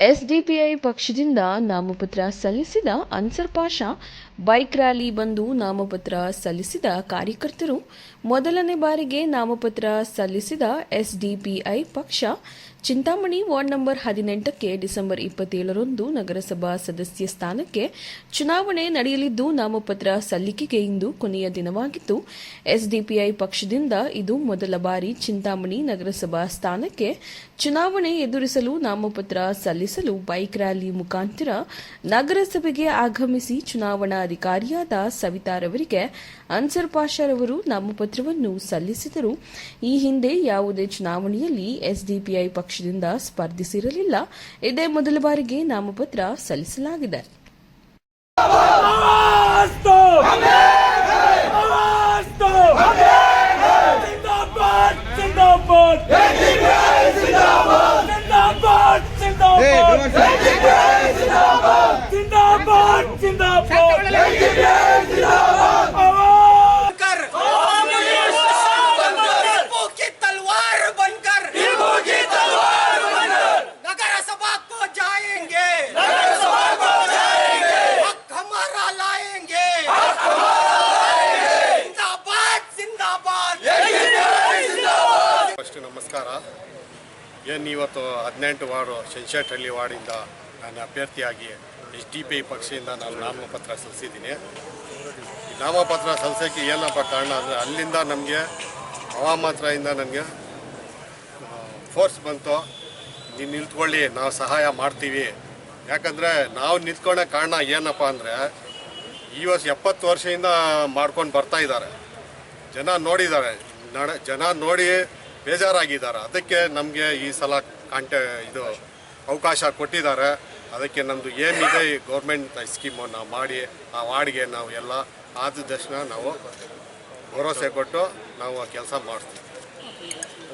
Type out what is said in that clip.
SDPI ಪಕ್ಷದಿಂದ ನಾಮಪತ್ರ ಸಲ್ಲಿಸಿದ ಅನ್ಸರ್ ಪಾಷಾ ಬೈಕ್ ರ್ಯಾಲಿ ಬಂದು ನಾಮಪತ್ರ ಸಲ್ಲಿಸಿದ ಕಾರ್ಯಕರ್ತರು, ಮೊದಲನೇ ಬಾರಿಗೆ ನಾಮಪತ್ರ ಸಲ್ಲಿಸಿದ ಎಸ್ಡಿಪಿಐ ಪಕ್ಷ, ಚಿಂತಾಮಣಿ ವಾರ್ಡ್ ನಂಬರ್ ಹದಿನೆಂಟಕ್ಕೆ ಡಿಸೆಂಬರ್ ಇಪ್ಪತ್ತೇಳರಂದು ನಗರಸಭಾ ಸದಸ್ಯ ಸ್ಥಾನಕ್ಕೆ ಚುನಾವಣೆ ನಡೆಯಲಿದ್ದು, ನಾಮಪತ್ರ ಸಲ್ಲಿಕೆಗೆ ಇಂದು ಕೊನೆಯ ದಿನವಾಗಿದ್ದು ಎಸ್ಡಿಪಿಐ ಪಕ್ಷದಿಂದ ಇದು ಮೊದಲ ಬಾರಿ ಚಿಂತಾಮಣಿ ನಗರಸಭಾ ಸ್ಥಾನಕ್ಕೆ ಚುನಾವಣೆ ಎದುರಿಸಲು ನಾಮಪತ್ರ ಸಲ್ಲಿಸಲು ಬೈಕ್ ರ್ಯಾಲಿ ಮುಖಾಂತರ ನಗರಸಭೆಗೆ ಆಗಮಿಸಿ ಚುನಾವಣಾಧಿಕಾರಿಯಾದ ಸವಿತಾರವರಿಗೆ ಅನ್ಸರ್ ಪಾಷಾರವರು ನಾಮಪತ್ರವನ್ನು ಸಲ್ಲಿಸಿದರು. ಈ ಹಿಂದೆ ಯಾವುದೇ ಚುನಾವಣೆಯಲ್ಲಿ ಎಸ್ಡಿಪಿಐ ಪಕ್ಷದಿಂದ ಸ್ಪರ್ಧಿಸಿರಲಿಲ್ಲ. ಇದೇ ಮೊದಲ ಬಾರಿಗೆ ನಾಮಪತ್ರ ಸಲ್ಲಿಸಲಾಗಿದೆ. ಏನು ಇವತ್ತು ಹದಿನೆಂಟು ವಾರ್ಡು ಶಂಶೆಟ್ಟಹಳ್ಳಿ ವಾರ್ಡಿಂದ ನಾನು ಅಭ್ಯರ್ಥಿಯಾಗಿ ಎಚ್ ಡಿ ಪಿ ಪಕ್ಷದಿಂದ ನಾನು ನಾಮಪತ್ರ ಸಲ್ಲಿಸಿದ್ದೀನಿ. ಈ ನಾಮಪತ್ರ ಸಲ್ಲಿಸೋಕ್ಕೆ ಏನಪ್ಪ ಕಾರಣ ಅಂದರೆ ಅಲ್ಲಿಂದ ನಮಗೆ ಹವಾಮಾತ್ರದಿಂದ ನನಗೆ ಫೋರ್ಸ್ ಬಂತು. ನೀವು ನಿಂತ್ಕೊಳ್ಳಿ, ನಾವು ಸಹಾಯ ಮಾಡ್ತೀವಿ. ಯಾಕಂದರೆ ನಾವು ನಿಂತ್ಕೊಳ್ಳೋ ಕಾರಣ ಏನಪ್ಪ ಅಂದರೆ ಈ ವರ್ಷ ಎಪ್ಪತ್ತು ವರ್ಷದಿಂದ ಮಾಡ್ಕೊಂಡು ಬರ್ತಾ ಇದ್ದಾರೆ. ಜನ ನೋಡಿದ್ದಾರೆ. ನಡ ಜನ ನೋಡಿ ಬೇಜಾರಾಗಿದ್ದಾರೆ. ಅದಕ್ಕೆ ನಮಗೆ ಈ ಸಲ ಕಾಂಟೆ ಇದು ಅವಕಾಶ ಕೊಟ್ಟಿದ್ದಾರೆ. ಅದಕ್ಕೆ ನಮ್ಮದು ಏನಿದೆ ಈ ಗೌರ್ಮೆಂಟ್ ಸ್ಕೀಮನ್ನು ಮಾಡಿ, ಆ ವಾರ್ಡ್ಗೆ ನಾವು ಎಲ್ಲ ಆದ ನಾವು ಭರವಸೆ ಕೊಟ್ಟು ನಾವು ಕೆಲಸ ಮಾಡ್ತೀವಿ.